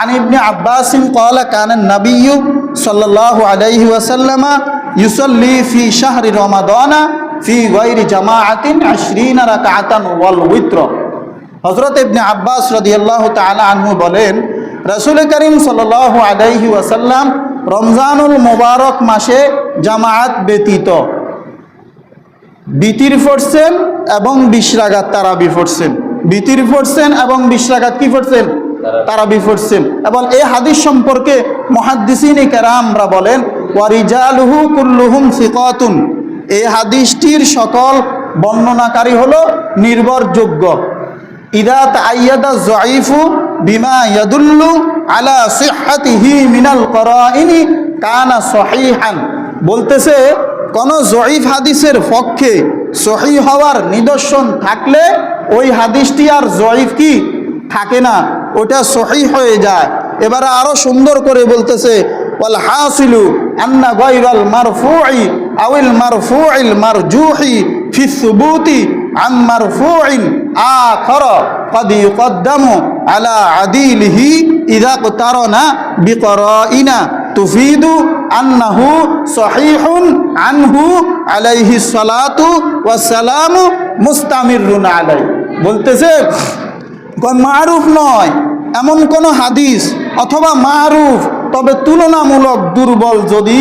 عن ابن عباس قال كان النبي صلى الله عليه وسلم يصلي في شهر رمضان في غير جماعة عشرين ركعة والوتر হজরত ইবনে আব্বাস রদিয়াল্লাহ তালা আনহু বলেন রসুল করিম সাল্লাহ আলাইহি ওয়াসাল্লাম রমজানুল মোবারক মাসে জামায়াত ব্যতীত বিতির পড়ছেন এবং বিশরাগাত তারাবি পড়ছেন বিতির পড়ছেন এবং বিশরাগাত কি পড়ছেন তারাবি পড়ছেন এবং এই হাদিস সম্পর্কে মহাদ্দিসিনী কেরামরা বলেন, ওয়ারিজালুহু কুল্লুহুম সিকাতুন। এই হাদিসটির সকল বর্ণনাকারী হল নির্ভরযোগ্য। ইদা তাইয়াদা জয়ীফু বিমা ইয়াদুল্লু আলা সিহাতিহি মিনাল করাইনি কানা সহিহান। বলতেছে, কোন জয়ীফ হাদিসের পক্ষে সহি হওয়ার নিদর্শন থাকলে ওই হাদিসটি আর জয়ীফ কি? থাকে না। ওটা সহি হয়ে যায় এবারে আরো সুন্দর করে বলতেছে ওয়াল হাসিলু আন্না গায়রাল মারফুই আউল মারফুইল মারজুহি ফি সুবুতি আম মারফুইন আখর قد يقدم على عديله إذا اقترن بقرائن تفيد أنه صحيح عنه عليه الصلاة والسلام مستمر عليه বলতেছে মারুফ নয়, এমন কোন হাদিস অথবা মারুফ, তবে তুলনামূলক দুর্বল যদি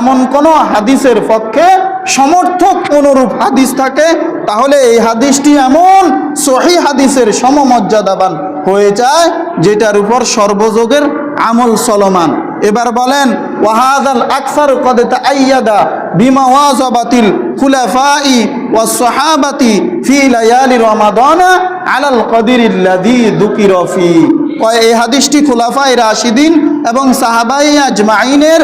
এমন কোন হাদিসের পক্ষে সমর্থক অনুরূপ হাদিস থাকে, তাহলে এই হাদিসটি এমন সহি হাদিসের সমমর্যাদাবান হয়ে যায়, যেটার উপর সর্বযোগের আমল চলমান। এবার বলেন, ওয়াহাদাল আকসার কদে তাইয়াদা বিমা ওয়াজাবাতিল খুলাফাই এই হাদিসটি রাশিদিন এবং সাহাবাই আজমাইনের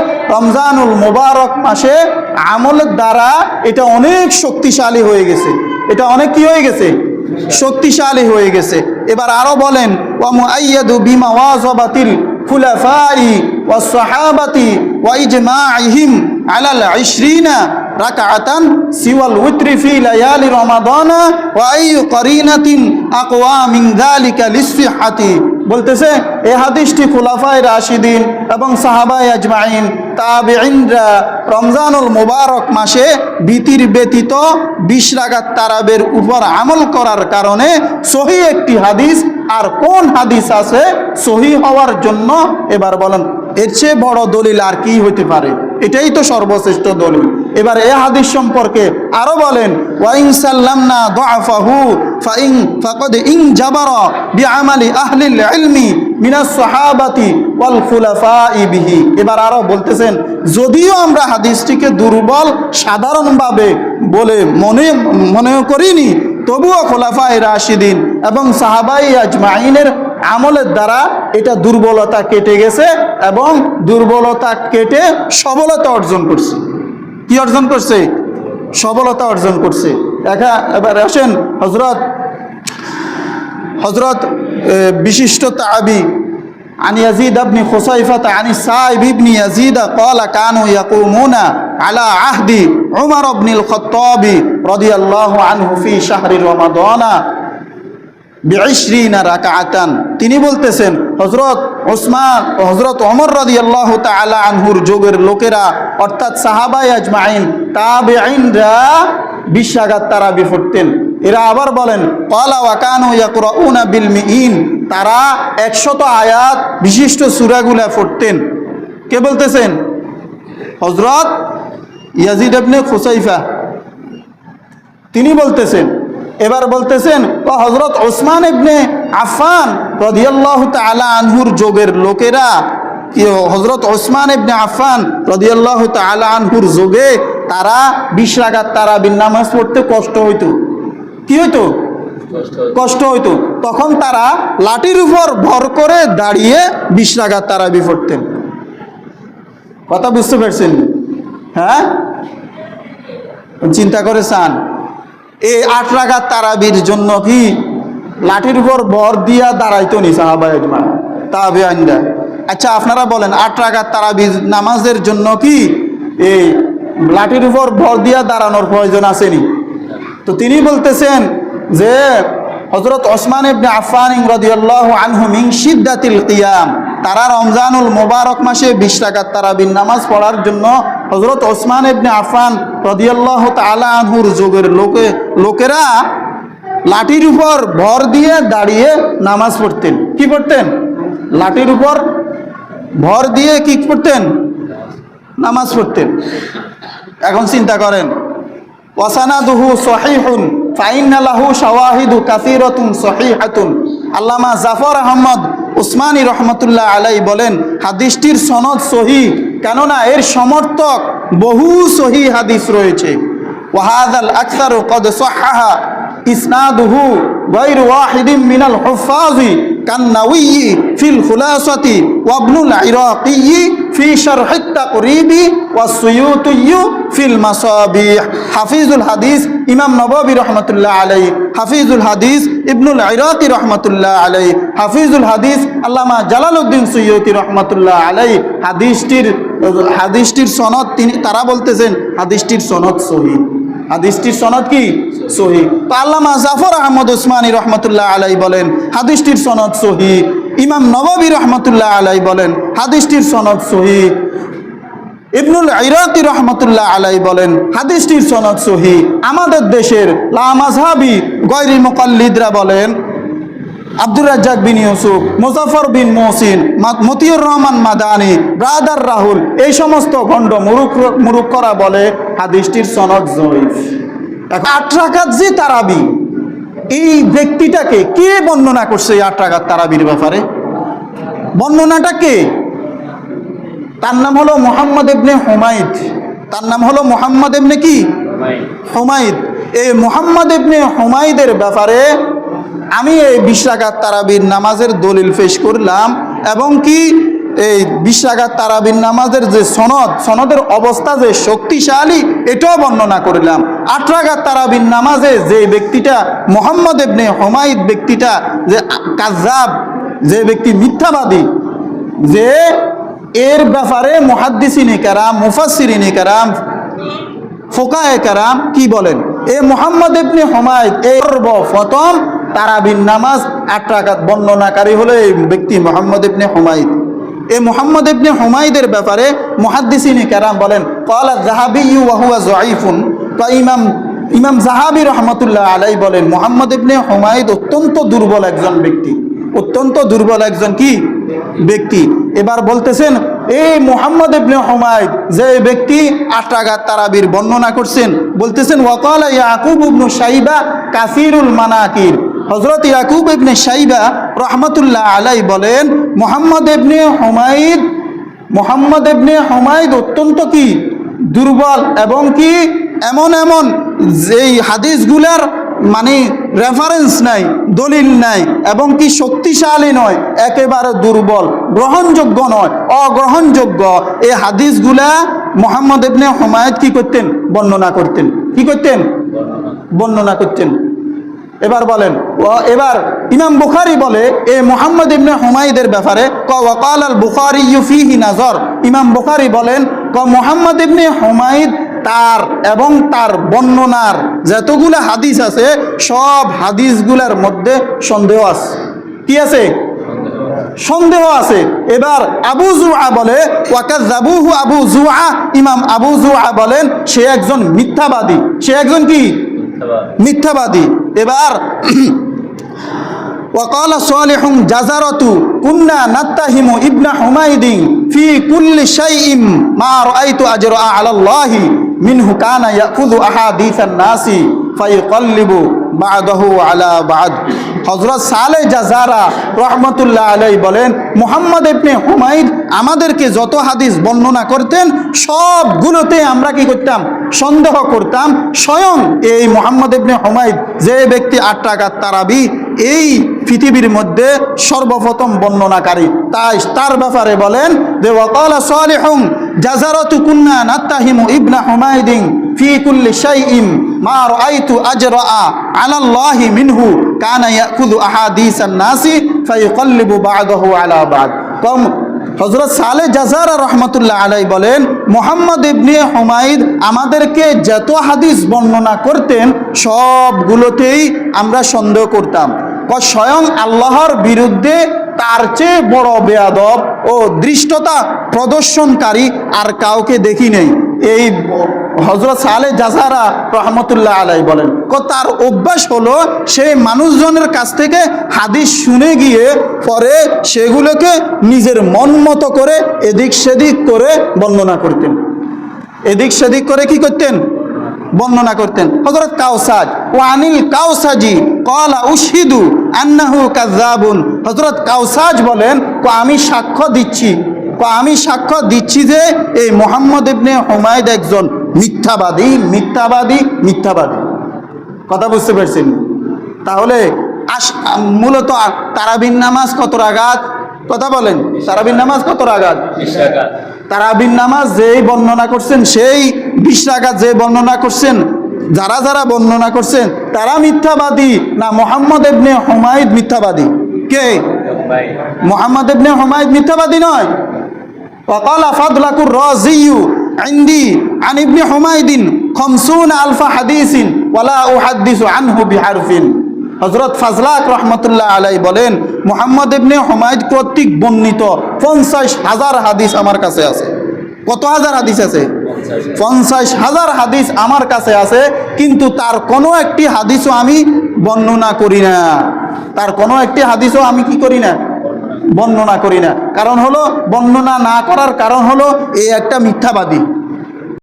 মাসে আমলের দ্বারা এটা অনেক শক্তিশালী হয়ে গেছে। এটা অনেক কি হয়ে গেছে? শক্তিশালী হয়ে গেছে। এবার আরও বলেন, ওয়া মুআইয়াদু বিমা ওয়াজাবাতিল খুলাফাই আলাল 20 রাকাআতান সিওয়াল উইত্রি ফি লায়ালি রমাদানা ওয়া আইয়ু করিনাতিন আকওয়া মিন যালিকা লিসফিহাতি। বলতেছে এই হাদিসটি খুলাফায় রাশিদিন এবং সাহাবায় আজমাইন তাবিইনরা রমজানুল মুবারক মাসে ভীতির ব্যতীত বিশ রাগাত তারাবের উপর আমল করার কারণে সহি একটি হাদিস আর কোন হাদিস আছে সহি হওয়ার জন্য? এবার বলেন, এর চেয়ে বড় দলিল আর কি হইতে পারে? এটাই তো সর্বশ্রেষ্ঠ দলিল। এবার এ হাদিস সম্পর্কে আরও বলেন, ওয়াইন সাল্লামনা দুআফাহু ফাইন ফাকাদ ইন জাবারা বিআমালি আহলিল ইলমি মিনাস সাহাবাতি ওয়াল খুলাফাই বিহি। এবার আরও বলতেছেন, যদিও আমরা হাদিসটিকে দুর্বল, সাধারণভাবে বলে মনে মনে করিনি, তবুও খোলাফায় রাশিদিন এবং সাহাবাই আজমাইনের আমলের দ্বারা এটা দুর্বলতা কেটে গেছে এবং দুর্বলতা কেটে সবলতা অর্জন করছে কি অর্জন করছে সবলতা অর্জন করছে একা এবার আসেন হজরত হজরত বিশিষ্ট তাবি عن يزيد بن خصيفة عن السائب بن يزيد قال كانوا يقومون على عهد عمر بن الخطاب رضي الله عنه في شهر رمضان রাকাআতান। তিনি বলতেছেন হজরত ওসমান ও হজরত ওমর রাদিয়াল্লাহু তাআলা আনহুর যুগের লোকেরা, অর্থাৎ সাহাবাই আজমাইন, তাবেঈনরা বিশ রাকাত তারাবি পড়তেন এরা আবার বলেন ইয়াকরাউনা বিল মিইন তারা একশত আয়াত বিশিষ্ট সূরাগুলা পড়তেন কে বলতেছেন? হজরত ইয়াজিদ ইবনে খুসাইফা। তিনি বলতেছেন এবার বলতেছেন হজরত ওসমান ইবনে আফান রদিয়াল্লাহ তালা আনহুর যোগের লোকেরা হজরত ওসমান ইবনে আফান রদিয়াল্লাহ তালা আনহুর যোগে তারা বিশ তারা নামাজ পড়তে কষ্ট হইতো। কি হইতো? কষ্ট হইতো। তখন তারা লাঠির উপর ভর করে দাঁড়িয়ে বিশ তারা পড়তেন। কথা বুঝতে পারছেন? হ্যাঁ? চিন্তা করে চান। এই আট রাগাত তারাবির জন্য কি? লাঠির উপর ভর দিয়া দাঁড়াইতো নি সাহাবাই আজমান তাবে আইন্দা আচ্ছা আপনারা বলেন, আট রাগাত তারাবির নামাজের জন্য কি? এই লাঠির উপর ভর দিয়া দাঁড়ানোর প্রয়োজন আসেনি তো তিনি বলতেছেন যে হজরত ওসমান ইবনে আফান রাদিয়াল্লাহু আনহু মিন শিদ্দাতিল কিয়াম, তারা রমজানুল মোবারক মাসে বিশ টাকার তারাবির নামাজ পড়ার জন্য হজরত ওসমান ইবনে আফান রদিয়াল্লাহ তালা আনহুর যুগের লোকে, লোকেরা লাঠির উপর ভর দিয়ে দাঁড়িয়ে নামাজ পড়তেন। কি পড়তেন? লাঠির উপর ভর দিয়ে কি পড়তেন? নামাজ পড়তেন। এখন চিন্তা করেন, ওয়াসানাদুহু সহিহুন ফাইনালাহু শাওয়াহিদু কাসিরাতুন সহিহাতুন। আল্লামা জাফর আহমদ উসমানী রহমতুল্লাহ আলাই বলেন, হাদিসটির সনদ সহি কেননা এর সমর্থক বহু সহি হাদিস রয়েছে। ওয়াহাদাল আকসারু কদ সহাহা ইসনাদুহু গায়র ওয়াহিদিন মিনাল হুফাজি কান্নাউয়ি ফিল খুলাসাতি ওয়াবনুল ইরাকি ফি শারহ তাকরিবি ওয়াসুয়ুতি ফিল মাসাবিহ। হাফিজুল হাদিস ইমাম নববী রহমতুল্লাহ আলাই হাফিজুল হাদিস ইবনুল ইরাকি রহমতুল্লাহ আলাই হাফিজুল হাদিস আল্লামা জালালউদ্দিন সুয়ুতি রহমতুল্লাহ আলাই হাদিসটির হাদিসটির সনদ তিনি তারা বলতেছেন, হাদিসটির সনদ সহি। হাদিসটির সনদ কি? সহি। তো আল্লামা জাফর আহমদ উসমানী রহমতুল্লাহ আলাই বলেন, হাদিসটির সনদ সহি। ইমাম নবাবী রহমতুল্লাহ আলাই বলেন, হাদিসটির সনদ সহি। ইবনুল ইরাকি রহমতুল্লাহ আলাই বলেন, হাদিসটির সনদ সহি। আমাদের দেশের লামাজহাবি গয়রি মুকাল্লিদরা বলেন আব্দুর রাজ্জাক বিন ইউসুফ মুজাফর বিন মহসিন মতিউর রহমান মাদানি, ব্রাদার রাহুল, এই সমস্ত গণ্ড মুরুক মুরুক্ষরা বলে হাদিসটির সনদ এখন আট রাকাত যে তারাবি, এই ব্যক্তিটাকে কে বর্ণনা করছে এই আট তারাবির ব্যাপারে? বর্ণনাটা কে? তার নাম হলো মোহাম্মদ ইবনে হুমায়দ। তার নাম হলো মোহাম্মদ ইবনে কি? হুমায়দ। এই মোহাম্মদ ইবনে হুমায়দের ব্যাপারে আমি এই বিশ রাকাত তারাবির নামাজের দলিল পেশ করলাম এবং কি এই বিশ রাকাত তারাবির নামাজের যে সনদ, সনদের অবস্থা যে শক্তিশালী, এটাও বর্ণনা করলাম। আট রাকাত তারাবির নামাজে যে ব্যক্তিটা, মোহাম্মদ ইবনে হুমায়দ ব্যক্তিটা, যে কাজাব যে ব্যক্তি মিথ্যাবাদী, যে এর ব্যাপারে মুহাদ্দিসিনী কারাম মুফাসিরিনী কারাম, ফোকায়ে কারাম কি বলেন? এ মোহাম্মদ ইবনে হুমায়দ এই প্রথম তারাবিন নামাজ আট বর্ণনাকারী হলো এই ব্যক্তি মোহাম্মদ ইবনে হুমায়দ। এই মোহাম্মদ ইবনে হুমায়দের ব্যাপারে মুহাদ্দিসিনী কারাম বলেন কলা জাহাবি ওয়া হুয়া যায়ীফুন তো ইমাম ইমাম জাহাবি রহমতুল্লাহ আলাই বলেন, মোহাম্মদ ইবনে হুমায়দ অত্যন্ত দুর্বল একজন ব্যক্তি। অত্যন্ত দুর্বল একজন কি? ব্যক্তি। এবার বলতেছেন, এই মোহাম্মদ ইবনে হুমায়দ যে ব্যক্তি আটাগাত তারাবির বর্ণনা করছেন, বলতেছেন ওয়াকাল ইয়াকুব ইবনু সাইবা কাসিরুল মানাকির। হজরত ইয়াকুব ইবনে সাইবা রহমতুল্লাহ আলাই বলেন, মোহাম্মদ ইবনে হুমায়দ, মোহাম্মদ ইবনে হুমায়দ অত্যন্ত কি? দুর্বল এবং কি এমন এমন? যেই হাদিসগুলার মানে রেফারেন্স নাই, দলিল নাই এবং কি শক্তিশালী নয়, একেবারে দুর্বল, গ্রহণযোগ্য নয়, অগ্রহণযোগ্য। এই হাদিসগুলা মোহাম্মদ ইবনে হুমায়দ কি করতেন? বর্ণনা করতেন। কি করতেন? বর্ণনা করতেন। এবার বলেন এবার ইমাম বুখারি বলে, এ মোহাম্মদ ইবনে হুমায়দের ব্যাপারে, ক, ওয়াকাল আল বুখারি ইউফিহি নাজর। ইমাম বুখারি বলেন, ক, মোহাম্মদ ইবনে হুমায়দ তার এবং তার বর্ণনার যতগুলো হাদিস আছে, সব হাদিসগুলোর মধ্যে সন্দেহ আছে। কি আছে? সন্দেহ আছে। এবার আবু জুআ বলে, ওয়াকাযাবুহু আবু জুআ। ইমাম আবু জুআ বলেন, সে একজন মিথ্যাবাদী। সে একজন কি? মিথ্যাবাদী এবার وقال صالح جزرة كنا نتهم ابن حميد في كل شيء ما رأيت أجرأ على الله منه كان يأخذ أحاديث الناس فيقلب বাদহু আলা বাদ। হজরত সালে জাজারা রহমতুল্লাহ আলাই বলেন, মোহাম্মদ ইবনে হুমাইদ আমাদেরকে যত হাদিস বর্ণনা করতেন, সবগুলোতে আমরা কি করতাম? সন্দেহ করতাম। স্বয়ং এই মোহাম্মদ ইবনে হুমাইদ যে ব্যক্তি আট তারাবি, এই পৃথিবীর মধ্যে সর্বপ্রথম বর্ণনাকারী। তাই তার ব্যাপারে বলেন যে, ওয়াকালা সালিহুম জাজারতু কুন্না নাত্তাহিমু ইবনা হুমাইদিন ফি কুল্লি শাইইন মা রাআইতু আজরা আলা আল্লাহি মিনহু কানা ইয়াকুযু আহাদিসান নাসি ফায়ুকাল্লিবু বা'দাহু আলা বা'দ। কম হজরত সালে জাজারা রহমতুল্লাহ আলাই বলেন, মোহাম্মদ ইবনে হুমায়দ আমাদেরকে যত হাদিস বর্ণনা করতেন, সবগুলোতেই আমরা সন্দেহ করতাম। স্বয়ং আল্লাহর বিরুদ্ধে তার চেয়ে বড় বেয়াদব ও দৃষ্টতা প্রদর্শনকারী আর কাউকে দেখি নেই। এই হজরত সালে জাজারা রহমতুল্লাহ আলাই বলেন তার অভ্যাস হলো সেই মানুষজনের কাছ থেকে হাদিস শুনে গিয়ে পরে সেগুলোকে নিজের মন মতো করে এদিক সেদিক করে বর্ণনা করতেন। এদিক সেদিক করে কি করতেন? বর্ণনা করতেন। হযরত কাউসাজ ওয়ানিল কাউসাজি কলা উশহিদু আন্নাহু কাযাবুন হজরত কাউসাজ বলেন, কো আমি সাক্ষ্য দিচ্ছি আমি সাক্ষ্য দিচ্ছি যে এই মোহাম্মদ ইবনে হুমায়দ একজন মিথ্যাবাদী মিথ্যাবাদী মিথ্যাবাদী। কথা বুঝতে পারছেন? তাহলে মূলত তারাবিন নামাজ কত রাগাত? কথা বলেন তারাবিন নামাজ কত রাগাত? তারাবিন নামাজ যেই বর্ণনা করছেন সেই বিশ রাগাত যে বর্ণনা করছেন যারা যারা বর্ণনা করছেন তারা মিথ্যাবাদী না মোহাম্মদ এবনে হুমায়ুদ মিথ্যাবাদী? কে? মোহাম্মদ এবনে হুমায়ুদ মিথ্যাবাদী নয়। অকাল আফাদুল্লাকুর রাজিউ। عندي عن ابن حميد خمسون ألف حديث ولا أحدث عنه بحرف হজরত ফাজলাক রহমতুল্লাহ আলাই বলেন মোহাম্মদ ইবনে হুমায়দ কর্তৃক বর্ণিত পঞ্চাশ হাজার হাদিস আমার কাছে আছে কত হাজার হাদিস আছে পঞ্চাশ হাজার হাদিস আমার কাছে আছে কিন্তু তার কোনো একটি হাদিসও আমি বর্ণনা করি না তার কোনো একটি হাদিসও আমি কি করি না বর্ণনা করি না। কারণ হলো বর্ণনা না করার কারণ হলো এই একটা মিথ্যাবাদী।